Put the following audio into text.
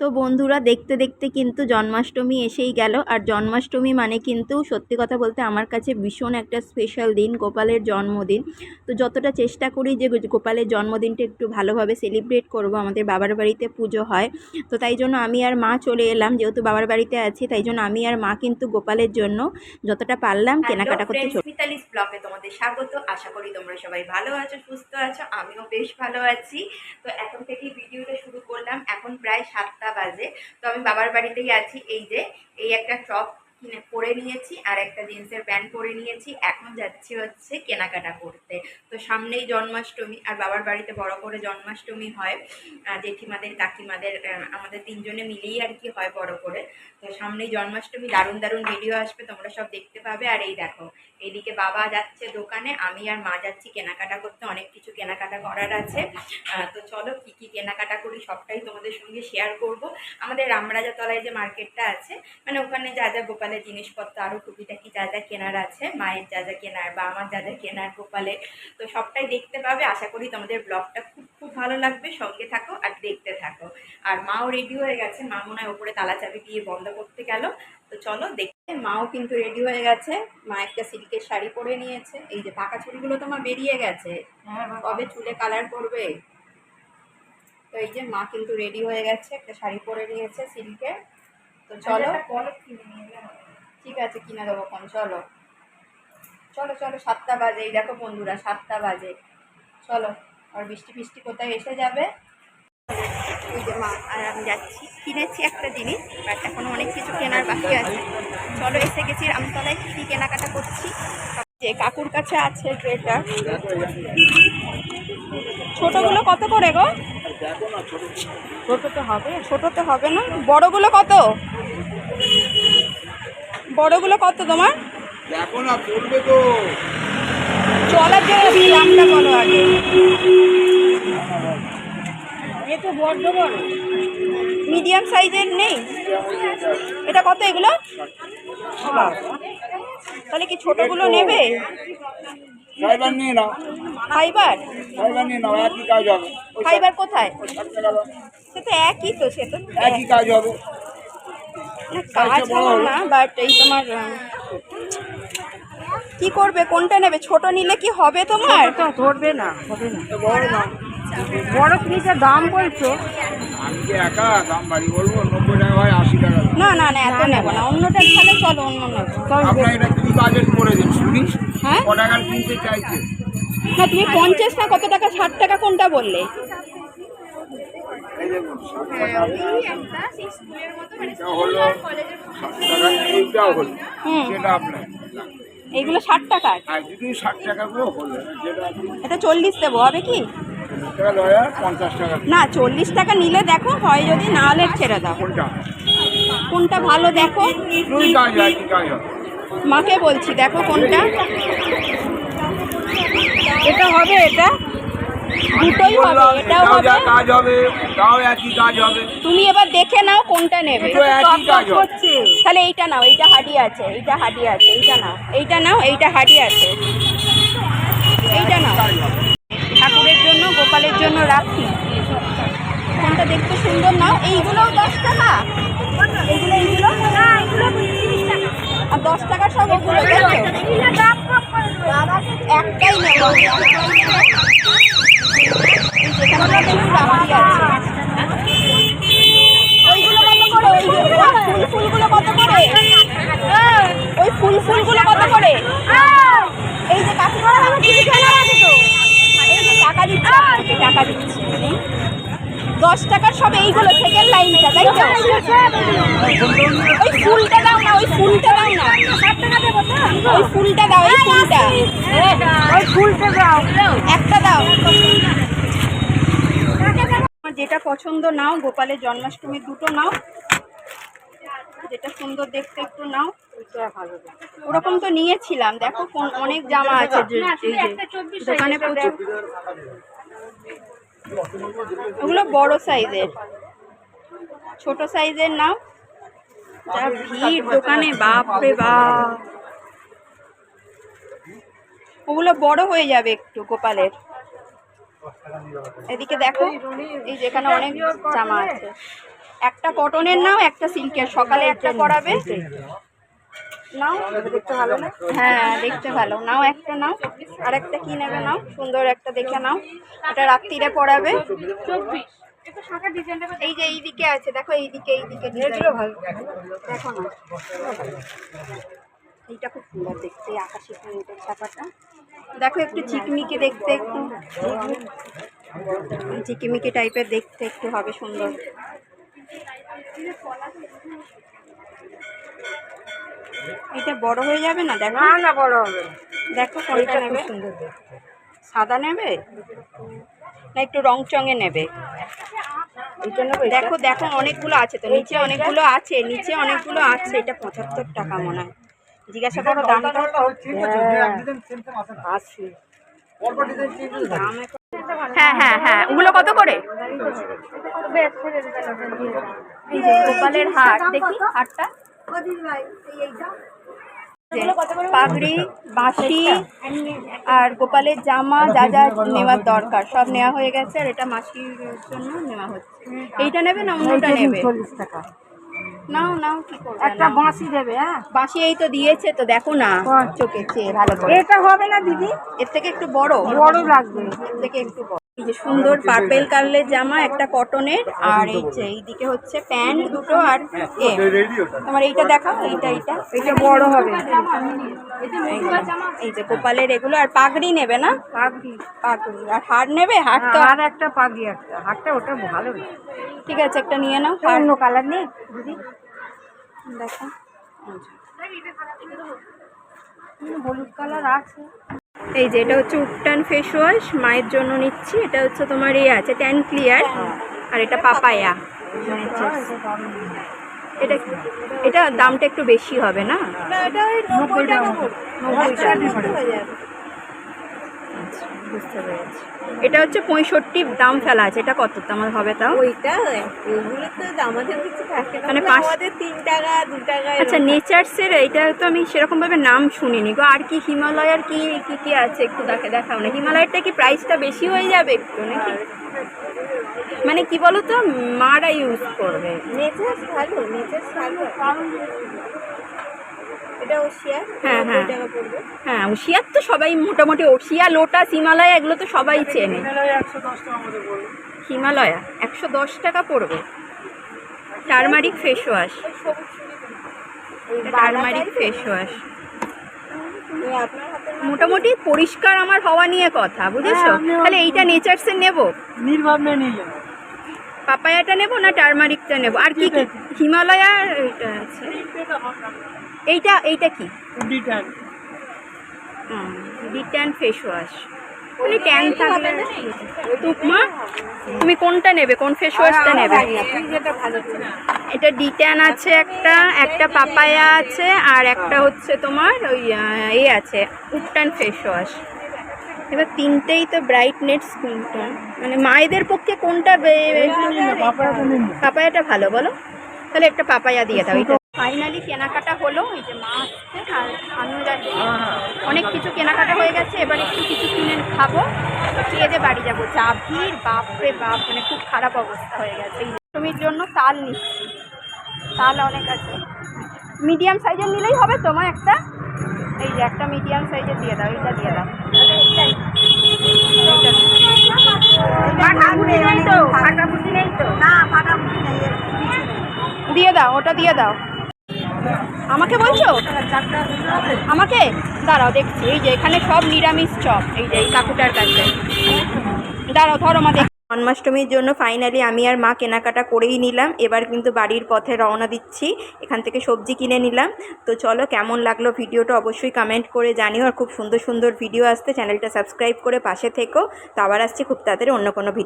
তো বন্ধুরা দেখতে দেখতে কিন্তু জন্মাষ্টমী এসেই গেল। আর জন্মাষ্টমী মানে কিন্তু সত্যি কথা বলতে আমার কাছে ভীষণ একটা স্পেশাল দিন গোপালের জন্মদিন। তো যতটা চেষ্টা করি যে গোপালের জন্মদিনটা একটু ভালোভাবে সেলিব্রেট করব আমাদের বাবার বাড়িতে পুজো হয়। তো তাই জন্য আমি আর মা চলে এলাম যেহেতু বাবার বাড়িতে আছি তাই জন্য আমি আর মা কিন্তু গোপালের জন্য যতটা পারলাম কেনাকাটা করতে চলে মিতালিস ব্লগে তোমাদের স্বাগত। আশা করি তোমরা সবাই ভালো আছো সুস্থ আছো আমিও বেশ ভালো আছি। তো এখন থেকেই ভিডিওটা শুরু করলাম। এখন প্রায় সাতটা বাজে। তো আমি বাবার বাড়িতেই আছি। এই যে এই একটা টপ কিনে পরে নিয়েছি, আর একটা জিন্সের প্যান্ট পরে নিয়েছি। এখন যাচ্ছি হচ্ছে কেনাকাটা করতে। তো সামনেই জন্মাষ্টমী, আর বাবার বাড়িতে বড় করে জন্মাষ্টমী হয়। জেঠিমাদের, কাকিমাদের আমাদের তিনজনে মিলেই আর কি হয় বড় করে। তো সামনেই জন্মাষ্টমী, দারুণ দারুণ ভিডিও আসবে, তোমরা সব দেখতে পাবে। আর এই দেখো, এইদিকে বাবা যাচ্ছে দোকানে, আমি আর মা যাচ্ছি কেনাকাটা করতে। অনেক কিছু কেনাকাটা করার আছে। তো চলো কি কি কেনাকাটা করি সবটাই তোমাদের সঙ্গে শেয়ার করব। আমাদের রামরাজা তলায় যে মার্কেটটা আছে মানে ওখানে যা যা গোপালের জিনিসপত্র আরও টুকিটাকি যা যা কেনার আছে মায়ের যা যা কেনার বা আমার যা যা কেনার গোপালে। তো সবটাই দেখতে পাবে। আশা করি তোমাদের ব্লগটা খুব খুব ভালো লাগবে। সঙ্গে থাকো আর দেখতে থাকো। আর মাও রেডি হয়ে গেছে। মা মনে হয় ওপরে তালা চাবি দিয়ে বন্ধ করতে গেল। তো চলো দেখতে মাও কিন্তু রেডি হয়ে গেছে। মা একটা সিল্কের শাড়ি পরে নিয়েছে। এই যে পাকা চুলগুলো তোমার বেরিয়ে গেছে। কবে চুলে কালার করবে তো এই যে মা কিন্তু রেডি হয়ে গেছে। একটা শাড়ি পরে নিয়েছে সিল্কের। তো চলো। ঠিক আছে কিনে দেবো কোন চলো। চলো চলো সাতটা বাজে। এই দেখো বন্ধুরা সাতটা বাজে। চলো আর বৃষ্টি ফিষ্টি কোথায় এসে যাবে? এই যে মা আর আমি যাচ্ছি। কিনেছি একটা জিনিস বাট এখনও অনেক কিছু কেনার বাকি আছে। চলো এসে গেছি। আমতলায় কী কী কেনাকাটা করছি? যে কাকুর কাছে আছে ড্রেটা ছোটগুলো কত করে গো? ছোট তো হবে ছোট তো হবে না। বড়গুলো কত? বড়গুলো কত তোমার? দেখো না পড়বে তো চলার জন্য দামটা বলো আগে মিডিয়াম সাইজের নেই? এটা কত এগুলো? তাহলে কি ছোটগুলো নেবে? ফাইবার নিয়ে নাও। ফাইবার ফাইবার নিয়ে নাও একই কাজ হবে। ফাইবার কোথায়। সে তো একই তো সে তো একই কাজ হবে। না, কাজ হলো না বাট এই তোমার কি করবে কোনটা নেবে? ছোট নিলে কি হবে তোমার? ধরবে না হবে না। তো বড় দাম বলছো? আমি কি একা দাম বাড়ি বলব নব্বই টাকা হয় আশি টাকা না না না এত নেব না অন্যটা তাহলে চলো অন্য নেব। আপনার এটা কি বাজেট করে দিন শুনি। হ্যাঁ? কিনতে চাইছে না তুমি পঞ্চাশ না কত টাকা ষাট টাকা কোনটা বললে? এই ষাট টাকা। এইগুলো ষাট এটা চল্লিশ দেবো হবে কি? না চল্লিশ টাকা নিলে দেখো হয় যদি না হলে ছেড়ে দাও। কোনটা? কোনটা ভালো দেখো? মাকে বলছি দেখো কোনটা। এটা হবে এটা? দুটোই হবে এটাও এটাও হবে? কাজ হবে তাও একই কাজ হবে। তুমি এবার দেখে নাও কোনটা নেবে। তাহলে এইটা নাও এইটা হাডি আছে এইটা হাডি আছে এইটা নাও। এইটা নাও এইটা হাডি আছে। এইটা নাও। ঠাকুরের জন্য রাখি। কোনটা দেখতে সুন্দর না এইগুলোও দশ টাকা। এইগুলো এইগুলো? আর দশ টাকা সব ওগুলো একটাই ফুলগুলো কত করে? ওই ফুল, ফুলগুলো কত করে? এই যে কাকিমা এই যে টাকা দিচ্ছে আপনাকে, টাকা দিচ্ছে দশ টাকার সব এইগুলো সেকেন্ড লাইনটা তাই তো? ওই ফুলটা দাও না ওই ফুলটা দাও না। ওই ফুলটা দাও এই ফুলটা। ওই ফুলটা দাও। একটা দাও। যেটা পছন্দ নাও গোপালের জন্মাষ্টমী দুটো নাও। যেটা সুন্দর দেখতে একটু নাও। ওরকম তো নিয়েছিলাম দেখো কোন অনেক জামা আছে। দোকানে প্রচুর ওগুলো বড় সাইজের। ছোট সাইজের নাও। যা ভিড় দোকানে বাপ রে বাপ। ওগুলো বড় হয়ে যাবে একটু গোপালের। এদিকে দেখো, এই যেখানে অনেক জামা আছে। একটা কটনের নাও, একটা সিল্কের সকালে একটা পরাবে। নাও দেখতে ভালো না? হ্যাঁ দেখতে ভালো। নাও একটা নাও। আর একটা কি নেবে নাও? সুন্দর একটা দেখে নাও। এটা রাত্রিরে পরাবে এই যে এইদিকে আছে দেখো এইদিকে এইদিকে এগুলো ভালো। দেখো না। এইটা খুব সুন্দর দেখতে এই আকাশি প্রিন্টের ছাপাটা দেখো একটু চিকমিকি দেখতে একটু। চিকিমিকি টাইপের দেখতে একটু হবে সুন্দর। এটা বড় হয়ে যাবে না? দেখো। না না বড় হবে। দেখো কোনটা নেবে। সাদা নেবে? না একটু রং চঙে নেবে। দেখো দেখো অনেকগুলো আছে তো। নিচে অনেকগুলো আছে নিচে অনেকগুলো আছে। এটা পঁচাত্তর টাকা মনে হয়। জিজ্ঞাসা করো দামটা হ্যাঁ, হ্যাঁ হ্যাঁ হ্যাঁ। ওগুলো কত করে? গোপালের হাট দেখি হাটটা পাগড়ি বাঁশি আর গোপালের জামা যা যা নেওয়ার দরকার সব নেওয়া হয়ে গেছে আর এটা মাসির জন্য নেওয়া হচ্ছে। এইটা নেবে না অন্যটা নেবে? চল্লিশ টাকা। নাও নাও কি করবে? একটা বাঁশি দেবে হ্যাঁ? বাঁশি এই তো দিয়েছে তো দেখো না চোখে চেয়ে ভালো করে। এটা হবে না দিদি? এর থেকে একটু বড়। বড় লাগবে। এর থেকে একটু বড়। এই যে সুন্দর পার্পেল কালারের জামা একটা কটনের আর এই যে এইদিকে হচ্ছে প্যান্ট দুটো আর এ। তোমার এইটা দেখাও এইটা এইটা? এটা বড় হবে। এই যে, গোপালের এগুলো আর পাগড়ি নেবে না? পাগড়ি। পাগড়ি আর হার নেবে? হার তো আর একটা পাগড়ি একটা। হারটা ওটা ভালো। ঠিক আছে একটা নিয়ে নাও অন্য কালার নেই দিদি। দেখো। হলুদ কালার আছে। এই যে এটা হচ্ছে উপটান ফেস ওয়াশ মায়ের জন্য নিচ্ছি। এটা হচ্ছে তোমার ইয়ে আছে ট্যান ক্লিয়ার আর এটা পাপায়া। এটা এটা দামটা একটু বেশি হবে না? এটা নব্বই টাকা। বুঝতে পেরেছি। এটা হচ্ছে পঁয়ষট্টি দাম ফেলা আছে। এটা কত? আমার হবে তাও? ওইটা ওইগুলো তো আমাদের কিছু থাকে মানে আমাদের তিন টাকা দু টাকা আচ্ছা নেচার্সের এটা তো আমি সেরকমভাবে নাম শুনিনি গো। আর কি হিমালয়ার কি কি কি আছে? একটু দেখে দেখাও না। হিমালয়ারটা কি প্রাইসটা বেশি হয়ে যাবে একটু নাকি? মানে কি বলো তো মারা ইউজ করবে। নেচার ভালো নেচার ভালো। এটা ওশিয়া হ্যাঁ, হ্যাঁ। টাকা পড়বে হ্যাঁ ওশিয়ার তো সবাই মোটামুটি ওশিয়া লোটাস হিমালয়া এগুলো তো সবাই চেনে। হিমালয়া একশো দশ টাকা পড়বে turmeric face wash. Turmeric face wash. মোটামুটি পরিষ্কার আমার হওয়া নিয়ে কথা বুঝেছ? তাহলে এইটা নেচার্সের নেব। নির্ভাবে নিয়ে যাবে। পাপায়াটা নেব না টারমারিকটা নেব? আর কি হিমালয়া এইটা আছে। এইটা এইটা কি? ডিট্যান ফেস ওয়াশ মানে ট্যান থাকলে তুকমা তুমি কোনটা নেবে? কোন ফেস ওয়াশটা নেবে? এটা ডিট্যান আছে একটা একটা পাপায়া আছে আর একটা হচ্ছে তোমার ওই এ আছে উপটান ফেস ওয়াশ এবার তিনটেই তো ব্রাইটনেট স্কিন টোন মানে মায়েদের পক্ষে কোনটা পাপায়াটা ভালো বলো? তাহলে একটা পাপায়া দিয়ে দাও এটা ফাইনালি কেনাকাটা হলো, এই যে মা অনেক কিছু কেনাকাটা হয়ে গেছে, এবার একটু কিছু কিনে খাব। খেয়ে দিয়ে বাড়ি যাব। ভিড়, বাপরে বাপ মানে খুব খারাপ অবস্থা হয়ে গেছে। অষ্টমীর জন্য তাল নিচ্ছি। তাল অনেক আছে। মিডিয়াম সাইজের নিলেই হবে তোমার একটা? এই যে একটা মিডিয়াম সাইজের দিয়ে দাও, এইটা দিয়ে দাও। দিয়ে দাও, ওটা দিয়ে দাও। আমাকে বলছো? আমাকে? দাঁড়াও, দেখছি। এই যে এখানে সব নিরামিষ চপ। এই যে এই কাকুটার কাছে। দাঁড়াও, ধরো মা জন্মাষ্টমীর জন্য ফাইনালি আমি আর মা কেনাকাটা করেই নিলাম। এবার কিন্তু বাড়ির পথে রওনা দিচ্ছি। এখান থেকে সবজি কিনে নিলাম। তো চলো, কেমন লাগল ভিডিওটা অবশ্যই কমেন্ট করে জানিও। আর খুব সুন্দর সুন্দর ভিডিও আসতে চ্যানেলটা সাবস্ক্রাইব করে পাশে থেকো। তো আবার আসছি খুব তাড়াতাড়ি অন্য কোনো ভিডিও